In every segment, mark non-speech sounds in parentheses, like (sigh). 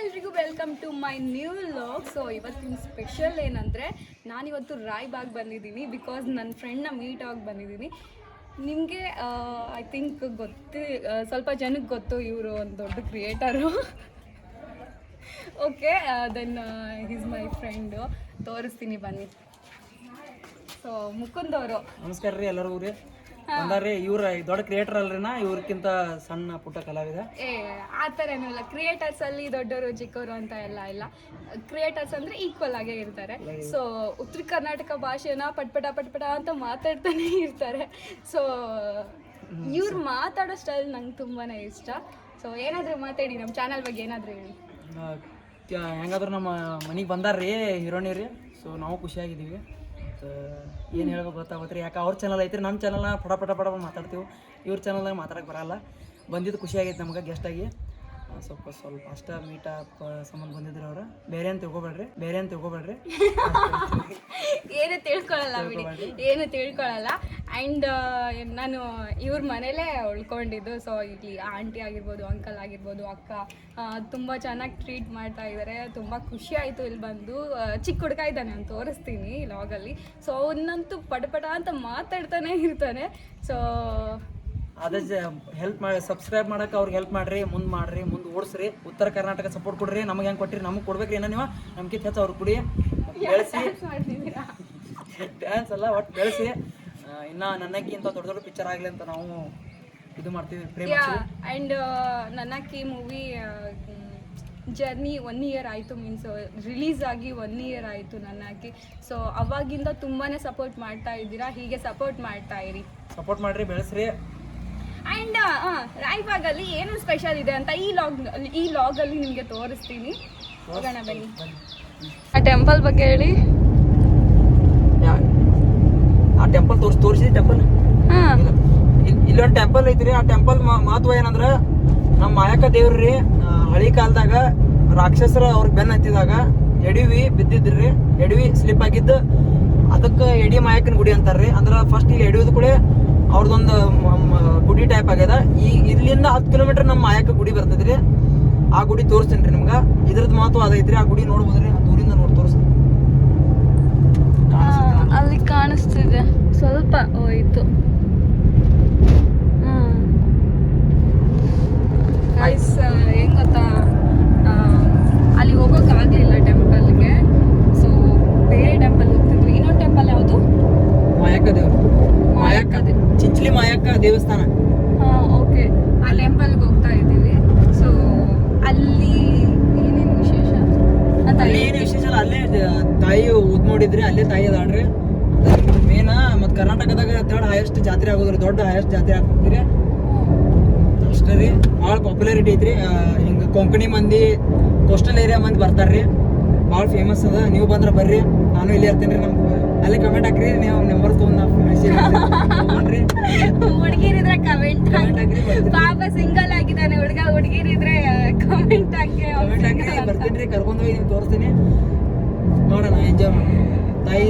ಎಲ್ರಿಗೂ welcome to my new vlog so ಇವತ್ತಿನ special ಏನಂದರೆ, ನಾನಿವತ್ತು ರಾಯ್ಬಾಗ್ ಬಂದಿದ್ದೀನಿ ಬಿಕಾಸ್ ನನ್ನ ಫ್ರೆಂಡ್ನ ಮೀಟ್ ಆಗಿ ಬಂದಿದ್ದೀನಿ. ನಿಮಗೆ ಐ ಥಿಂಕ್ ಗೊತ್ತಿ ಸ್ವಲ್ಪ ಜನಕ್ಕೆ ಗೊತ್ತು ಇವರು ಒಂದು ದೊಡ್ಡ creator okay then is my friend ತೋರಿಸ್ತೀನಿ ಬನ್ನಿ. ಸೊ ಮುಕುಂದ್ ಅವರು. ನಮಸ್ಕಾರ ರೀ ಎಲ್ಲರೂ ಬಂದಾರ್ರಿ ಇವ್ರ ದೊಡ್ಡ ಕ್ರಿಯೇಟರ್ ಅಲ್ರಿನ? ಇವ್ರಕ್ಕಿಂತ ಸಣ್ಣ ಪುಟ್ಟ ಕಲಾವಿದ? ಏ ಆ ಥರ ಏನಿಲ್ಲ ಕ್ರಿಯೇಟರ್ಸ್ ಅಲ್ಲಿ ದೊಡ್ಡವರು ಚಿಕ್ಕವರು ಅಂತ ಎಲ್ಲ ಇಲ್ಲ. ಕ್ರಿಯೇಟರ್ಸ್ ಅಂದ್ರೆ ಈಕ್ವಲ್ ಆಗೇ ಇರ್ತಾರೆ. ಸೊ ಉತ್ತರ ಕರ್ನಾಟಕ ಭಾಷೆನ ಪಟ್ಪಟ ಪಟ್ಪಟ ಅಂತ ಮಾತಾಡ್ತಾನೆ ಇರ್ತಾರೆ. ಸೊ ಇವ್ರು ಮಾತಾಡೋ ಸ್ಟೈಲ್ ನಂಗೆ ತುಂಬಾನೇ ಇಷ್ಟ. ಸೊ ಏನಾದರೂ ಮಾತಾಡಿ ನಮ್ಮ ಚಾನಲ್ ಬಗ್ಗೆ ಏನಾದರೂ ಹೇಳಿ. ಆ, ತ್ಯ- ಹೆಂಗಾದ್ರು ನಮ್ಮ ಮನೆಗೆ ಬಂದಾರ್ರಿ ಹೀರೋಣಿ ರೀ. ಸೊ ನಾವು ಖುಷಿಯಾಗಿದ್ದೀವಿ. ಏನು ಹೇಳ್ಬೇಕು ಗೊತ್ತಾಗುತ್ತೆ ರೀ ಯಾಕೆ ಅವ್ರ ಚಾನಲ್ ಐತ್ರಿ ನಮ್ಮ ಚಾನಲ್ನ ಪಡ ಪಟ ಪಡ ಮಾತಾಡ್ತೀವಿ. ಇವ್ರ ಚಾನಲ್ನಾಗ ಮಾತಾಡಕ್ಕೆ ಬರಲ್ಲ. ಬಂದಿದ್ದು ಖುಷಿಯಾಗೈತೆ ನಮ್ಗೆ ಗೆಸ್ಟಾಗಿ ಸ್ವಲ್ಪ ಸ್ವಲ್ಪ. ಅಷ್ಟ ಮೀಟಪ್ ಸಂಬಂಧ ಬಂದಿದ್ರು ಅವ್ರ. ಬೇರೆ ಅಂತ ತಿಳ್ಕೊಬೇಡ್ರಿ? ಬೇರೆ ಅಂತ ತಿಳ್ಕೊಬೇಡ್ರಿ? ಏನು ತಿಳ್ಕೊಳ್ಳಲ್ಲ ಬಿಡಿ. ಏನು ತಿಳ್ಕೊಳ್ಳಲ್ಲ ಅಂಡ್ ನಾನು ಇವ್ರ ಮನೇಲೇ ಉಳ್ಕೊಂಡಿದ್ದು. ಸೊ ಇಲ್ಲಿ ಆಂಟಿ ಆಗಿರ್ಬೋದು ಅಂಕಲ್ ಆಗಿರ್ಬೋದು ಅಕ್ಕ ತುಂಬ ಚೆನ್ನಾಗಿ ಟ್ರೀಟ್ ಮಾಡ್ತಾ ಇದ್ದಾರೆ ತುಂಬ ಖುಷಿ ಆಯಿತು ಇಲ್ಲಿ ಬಂದು. ಚಿಕ್ಕ ಹುಡುಗ ಇದ್ದಾನೆ ನಾನು ತೋರಿಸ್ತೀನಿ ಲಾಗಲ್ಲಿ ಸೊ ಅವನಂತೂ ಪಟ ಪಟ ಅಂತ ಮಾತಾಡ್ತಾನೆ ಇರ್ತಾನೆ. ಸೊ ಅದೇ ಹೆಲ್ಪ್ ಮಾಡಿ ಸಬ್ಸ್ಕ್ರೈಬ್ ಮಾಡಕ್ಕೆ ಅವ್ರಿಗೆ ಹೆಲ್ಪ್ ಮಾಡ್ರಿ ಮುಂದೆ ಮಾಡ್ರಿ ಮುಂದೆ ಓಡಿಸ್ರಿ. ಉತ್ತರ ಕರ್ನಾಟಕ ಸಪೋರ್ಟ್ ಕೊಡ್ರಿ. ನಮಗೆ ಹೆಂಗೆ ಕೊಟ್ಟಿರಿ ನಮಗೆ ಕೊಡ್ಬೇಕ್ರಿ ಏನೋ ನೀವು? ನಮ್ಗೆ ಹೆಚ್ಚು ಅವ್ರು ಕುಡಿ ಬೆಳೆಸಿ. ಡ್ಯಾನ್ಸ್ ಅಲ್ಲ ಒಟ್ಟು ಬೆಳೆಸಿ. ಇನ್ನ ನನ್ನಕ್ಕಿ ಇಂಥ ದೊಡ್ಡ ದೊಡ್ಡ ಪಿಕ್ಚರ್ ಆಗಲಿ ಅಂತ ನಾವು ಇದು ಮಾಡ್ತೀವಿ ಪ್ರೇಮ ಅಂಡ್ ಆ್ಯಂಡ್ ನನ್ನಕ್ಕಿ ಮೂವಿ ಜರ್ನಿ ಒನ್ ಇಯರ್ ಆಯಿತು ಮೀನ್ಸ್ ರಿಲೀಸ್ ಆಗಿ ಒನ್ ಇಯರ್ ಆಯಿತು ನನ್ನಕ್ಕಿ. ಸೊ ಅವಾಗಿಂದ ತುಂಬಾ ಸಪೋರ್ಟ್ ಮಾಡ್ತಾ ಇದ್ದೀರಾ? ಹೀಗೆ ಸಪೋರ್ಟ್ ಮಾಡ್ತಾ ಇರಿ. ಸಪೋರ್ಟ್ ಮಾಡ್ರಿ ಬೆಳೆಸ್ರಿ. ಆ್ಯಂಡ್ ರಾಯ್ಬಾಗಲ್ಲಿ ಏನು ಸ್ಪೆಷಲ್ ಇದೆ ಅಂತ ಈ ಲಾಗ್ ಈ ಲಾಗ್ ಅಲ್ಲಿ ನಿಮಗೆ ತೋರಿಸ್ತೀನಿ. ಹೋಗೋಣ ಬನ್ನಿ. ಆ ಟೆಂಪಲ್ ಬಗ್ಗೆ ಹೇಳಿ. ಆ ಟೆಂಪಲ್ ತೋರಿಸ್ ತೋರಿಸಿ ಟೆಂಪಲ್ ಇಲ್ಲೊಂದು ಟೆಂಪಲ್ ಐತ್ರಿ ಆ ಟೆಂಪಲ್ ಮಹತ್ವ ಏನಂದ್ರ ನಮ್ಮ ಮಾಯಕ ದೇವ್ರಿ ರೀ ಹಳಿ ಕಾಲದಾಗ ರಾಕ್ಷಸರ ಅವ್ರಿಗೆ ಬೆನ್ನ ಹತ್ತಿದಾಗ ಎಡವಿ ಬಿದ್ದಿದ್ರಿ ಎಡವಿ ಸ್ಲಿಪ್ ಆಗಿದ್ದು ಅದಕ್ಕೆ ಎಡಿ ಮಾಯಕನ ಗುಡಿ ಅಂತಾರ್ರಿ. ಅಂದ್ರ ಫಸ್ಟ್ ಇಲ್ಲಿ ಎಡಿಯೋದು ಕೂಡ ಅವ್ರದೊಂದು ಗುಡಿ ಟೈಪ್ ಆಗ್ಯದ. ಈ ಇಲ್ಲಿಂದ ಹತ್ತು ಕಿಲೋಮೀಟರ್ ನಮ್ಮ ಮಾಯಕ ಗುಡಿ ಬರ್ತದ್ರಿ. ಆ ಗುಡಿ ತೋರಿಸ್ತೀನಿ ರೀ ನಿಮ್ಗೆ. ಇದ್ರದ್ದು ಮಹತ್ವ ಅದೈತ್ರಿ ಆ ಗುಡಿ ನೋಡ್ಬೋದ್ರಿ ಆ ದೂರಿಂದ ನೋಡಿ ತೋರಿಸ್ತೀನಿ ಅಲ್ಲಿ ಕಾಣಿಸ್ತಿದೆ ಸ್ವಲ್ಪ ಹೋಯ್ತು ಗೈಸ್ ಹೆಂಗ್ ಗೊತ್ತಾ ಆ, ಅಲ್ಲಿ ಹೋಗೋಕ್ಕಾಗಲಿಲ್ಲ ಟೆಂಪಲ್ಗೆ ಸೊ ಬೇರೆ ಟೆಂಪಲ್ ಹೋಗ್ತಿದ್ವಿ ಇನ್ನೊಂದು ಟೆಂಪಲ್ ಯಾವುದು ಮಾಯಕ ದೇವ್ರು ಮಾಯಕ್ಕ ದೇ- ಚಿಂಚಲಿ ಮಾಯಕ್ಕ ದೇವಸ್ಥಾನ. ಓಕೆ ಆ ಟೆಂಪಲ್ಗೆ ಹೋಗ್ತಾ ಇದ್ದೀವಿ. ಸೊ ಅಲ್ಲಿ ಏನೇನು ವಿಶೇಷ? ಏನು ವಿಶೇಷ ಅಲ್ಲ ಅಲ್ಲೇ ತಾಯಿ ಉದ್ ನೋಡಿದ್ರಿ ಅಲ್ಲೇ ತಾಯಿ ಅದಾಡ್ರಿ ಮೇನ ಮತ್ತೆ ಕರ್ನಾಟಕದಾಗ ತರ್ಡ್ ಹೈಯೆಸ್ಟ್ ಜಾತ್ರೆ ಆಗೋದ್ರಿ ದೊಡ್ಡ ಹೈಯೆಸ್ಟ್ ಜಾತ್ರೆ ಆಗ್ತಿದ್ರಿ ಅಷ್ಟೇ ರೀ ಭಾಳ ಪಾಪ್ಯುಲಾರಿಟಿ ಐತ್ರಿ. ಹಿಂಗೆ ಕೊಂಕಣಿ ಮಂದಿ ಕೋಸ್ಟಲ್ ಏರಿಯಾ ಮಂದಿ ಬರ್ತಾರ್ರಿ. ಭಾಳ ಫೇಮಸ್ ಅದ. ನೀವು ಬಂದ್ರೆ ಬರ್ರಿ. ನಾನು ಇಲ್ಲೇ ಇರ್ತೇನೆ ರೀ ನಮ್ಗೆ. ಅಲ್ಲೇ ಕಮೆಂಟ್ ಹಾಕ್ರಿ ನೀವು ನಂಬರ್ ತೊಗೊಂಡು ನೋಡ್ರಿ ಹುಡುಗಿರಿದ್ರೆ ಕಮೆಂಟ್ ಬರ್ತೀನಿ. ಪಾಪ ಸಿಂಗಲ್ ಆಗಿದ್ದಾನೆ ಹುಡುಗ ಹುಡುಗಿರಿದ್ರೆ ಕಮೆಂಟ್ ಹಾಕಿ ಕಮೆಂಟ್ ಹಾಕ್ರಿ ಬರ್ತೀನಿ ರೀ ಕರ್ಕೊಂಡು ಹೋಗಿ ನಿಮ್ಗೆ ತೋರಿಸ್ತೀನಿ. ನೋಡೋಣ ಎಂಜಾಯ್ ಮಾಡೋಣ. ತಾಯಿ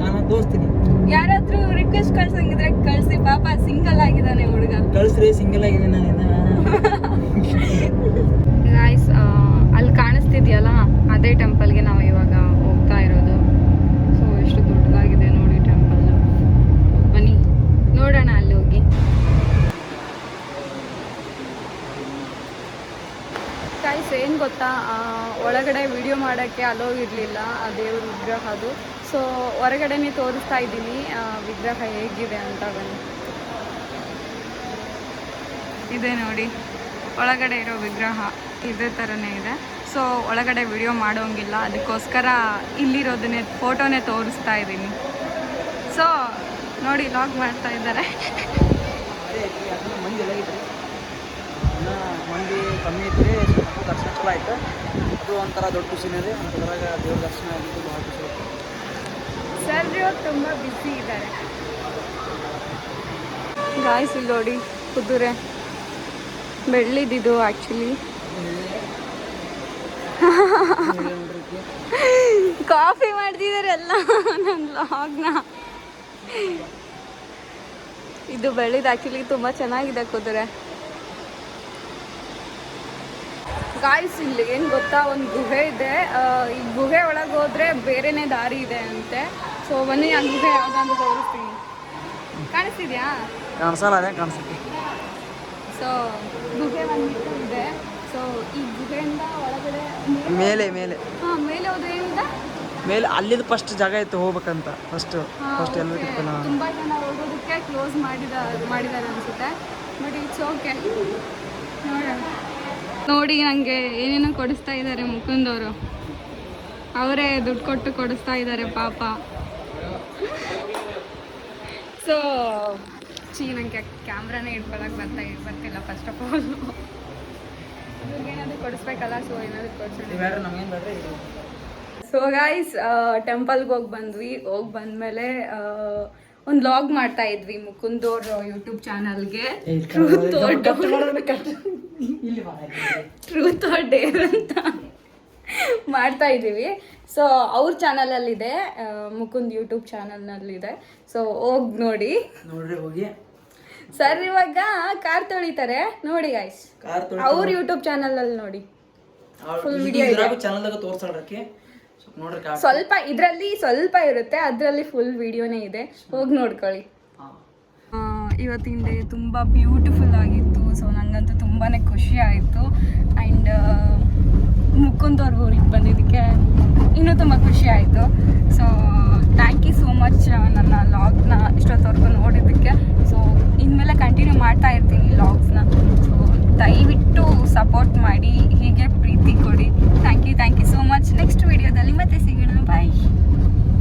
ನಾನು ತೋರಿಸ್ತೀನಿ. ಯಾರಾದ್ರೂ ರಿಕ್ವೆಸ್ಟ್ ಕಳ್ಸಂಗಿದ್ರೆ ಕಳ್ಸಿ ಪಾಪ ಸಿಂಗಲ್ ಆಗಿದ್ದಾನೆ ಹುಡುಗ. ಕಳ್ಸ್ರಿ ಸಿಂಗಲ್ ಆಗಿದೆ ನಾನು (laughs) ಅಲ್ಲಿ ಕಾಣಿಸ್ತಿದ್ಯಲ್ಲ ಅದೇ ಟೆಂಪಲ್ಗೆ ನಾವು ಇವಾಗ ಹೋಗ್ತಾ ಇರೋದು ಸೊ ಎಷ್ಟು ದೊಡ್ಡದಾಗಿದೆ ನೋಡಿ ಟೆಂಪಲ್ ಬನ್ನಿ ನೋಡೋಣ ಅಲ್ಲಿ ಹೋಗಿ ಗಾಯ್ಸ್ ಏನು ಗೊತ್ತಾ ಒಳಗಡೆ ವಿಡಿಯೋ ಮಾಡೋಕ್ಕೆ ಅಲೋ ಇರಲಿಲ್ಲ ಆ ದೇವ್ರ ವಿಗ್ರಹ ಅದು. ಸೊ ಹೊರಗಡೆನೇ ತೋರಿಸ್ತಾ ಇದ್ದೀನಿ ವಿಗ್ರಹ ಹೇಗಿದೆ ಅಂತ ಬಂದು. ಇದೆ ನೋಡಿ, ಒಳಗಡೆ ಇರೋ ವಿಗ್ರಹ ಇದೇ ಥರನೇ ಇದೆ. ಸೊ ಒಳಗಡೆ ವಿಡಿಯೋ ಮಾಡೋಂಗಿಲ್ಲ, ಅದಕ್ಕೋಸ್ಕರ ಇಲ್ಲಿರೋದನ್ನೇ ಫೋಟೋನೇ ತೋರಿಸ್ತಾ ಇದ್ದೀನಿ. ಸೊ ನೋಡಿ ಲಾಗ್ ಮಾಡ್ತಾ ಇದ್ದಾರೆ. ಮಂದಿ ಕಮ್ಮಿ ಐತ್ರಿ ದರ್ಶನ ಆಯ್ತು. ಅದು ಒಂಥರ ದೊಡ್ಡ ಖುಷಿನೇ ರೀ. ಅದರಾಗ ದೇವ್ರ ದರ್ಶನ ಆಗಿದ್ದು ಭಾಳ ಖುಷಿ ಆಯ್ತು. ಸರ್ ಯೋ ತುಂಬ ಬಿಸಿ ಇದ್ದಾರೆ. ಗಾಯ್ಸ್ ಇಲ್ಲಿ ನೋಡಿ ಕುದುರೆ. ಬೆಳ್ಳಿದಿದು ಆ್ಯಕ್ಚುಲಿ ಕಾಫಿ ಮಾಡ್ತಿದ್ದಾರೆ ಎಲ್ಲ ನನ್ನ ಲಾಗ್ನ ಇದು ಬೆಳ್ಳಿದು ಆ್ಯಕ್ಚುಲಿ ತುಂಬ ಚೆನ್ನಾಗಿದೆ ಕುದುರೆ. ಗಾಯ್ಸ್ ಇಲ್ಲಿ ಏನು ಗೊತ್ತಾ? ಒಂದು ಗುಹೆ ಇದೆ. ಈ ಗುಹೆ ಒಳಗೆ ಹೋದ್ರೆ ಬೇರೆನೇ ದಾರಿ ಇದೆ ಅಂತೆ. ಸೊ ಬನ್ನಿ ಆ ಗುಹೆ ಯಾವ್ದಾದ್ರು ತೋರಿಸ್ತೀನಿ. ಕಾಣಿಸ್ತಿದ್ಯಾ? ಕಾಣಿಸಲ್ಲ ಅದೇ ಕಾಣಿಸುತ್ತೆ. ಸೊ ಗುಹೆ ಬಂದ್ಬಿಟ್ಟು ಇದೆ. ಸೊ ಈ ಗುಹೆಯಿಂದ ಒಳಗಡೆ ಮೇಲೆ ಮೇಲೆ ಹಾಂ ಮೇಲೆ ಹೋದ್ರೆ ಏನಿದೆ? ಮೇಲೆ ಅಲ್ಲಿದ್ದು ಫಸ್ಟ್ ಜಾಗ ಇತ್ತು ಹೋಗ್ಬೇಕಂತ. ಫಸ್ಟ್ ಫಸ್ಟ್ ಎಲ್ಲ ತುಂಬಾ ಜನ ಹೋಗೋದಕ್ಕೆ ಕ್ಲೋಸ್ ಮಾಡಿದ ಮಾಡಿದ್ದಾರೆ ಅನ್ಸುತ್ತೆ. ಬಟ್ ಇಟ್ಸ್ ಓಕೆ ನೋಡೋಣ. ನೋಡಿ ನನಗೆ ಏನೇನೋ ಕೊಡಿಸ್ತಾ ಇದ್ದಾರೆ ಮುಕುಂದವರು. ಅವರೇ ದುಡ್ಡು ಕೊಟ್ಟು ಕೊಡಿಸ್ತಾ ಇದ್ದಾರೆ ಪಾಪ. ಸೊ ಚೀ ನನಗೆ ಕ್ಯಾಮ್ರಾನೇ ಇಟ್ಕೊಳಕ್ಕೆ ಬರ್ತಾ ಬರ್ತಿಲ್ಲ ಫಸ್ಟ್ ಆಫ್ ಆಲ್ ಏನಾದರೂ ಕೊಡಿಸ್ಬೇಕಲ್ಲ ಸೊ ಏನಾದರೂ ಬೇಡ್ರಿ? ಸೊ ಗೈಸ್ ಟೆಂಪಲ್ಗೆ ಹೋಗಿ ಬಂದ್ವಿ. ಹೋಗಿ ಬಂದಮೇಲೆ ಒಂದು ಲಾಗ್ ಮಾಡ್ತಾ ಇದ್ವಿ ಮುಕುಂದೋರ್ ಯೂಟ್ಯೂಬ್ ಚಾನಲ್ಗೆ ಟ್ರೂತ್ ಟ್ರೂತ್ ಆರ್ ಡೇರ್ ಅಂತ ಮಾಡ್ತಾ ಇದ್ದೀವಿ. ಸೊ ಅವ್ರ ಚಾನಲಲ್ಲಿದೆ ಮುಕುಂದ್ ಯೂಟ್ಯೂಬ್ ಚಾನಲ್ನಲ್ಲಿದೆ ಸೊ ಹೋಗಿ ನೋಡಿ. ನೋಡ್ರಿ ಹೋಗಿ. ಸರ್ ಇವಾಗ ಕಾರ್ ತೊಳಿತಾರೆ. ನೋಡಿ ಕಾರ್ ಅವ್ರ ಯೂಟ್ಯೂಬ್ ಚಾನಲಲ್ಲಿ ನೋಡಿ. ಫುಲ್ ವಿಡಿಯೋ ಇದೆ. ತೋರ್ಸೋಣಕ್ಕೆ ಸ್ವಲ್ಪ ಇದರಲ್ಲಿ ಸ್ವಲ್ಪ ಇರುತ್ತೆ ಅದರಲ್ಲಿ ಫುಲ್ ವಿಡಿಯೋನೇ ಇದೆ. ಹೋಗಿ ನೋಡ್ಕೊಳ್ಳಿ. ಇವತ್ತಿನ ಡೇ ತುಂಬ ಬ್ಯೂಟಿಫುಲ್ ಆಗಿತ್ತು. ಸೊ ನನಗಂತೂ ತುಂಬಾ ಖುಷಿ ಆಯಿತು. ಆ್ಯಂಡ್ ಮುಕ್ಕೊಂದವ್ರಿಗೆ ಊರಿಗೆ ಬಂದಿದ್ದಕ್ಕೆ ಇನ್ನೂ ತುಂಬ ಖುಷಿ ಆಯಿತು. So thank you so much ನನ್ನ ಲಾಗ್ನ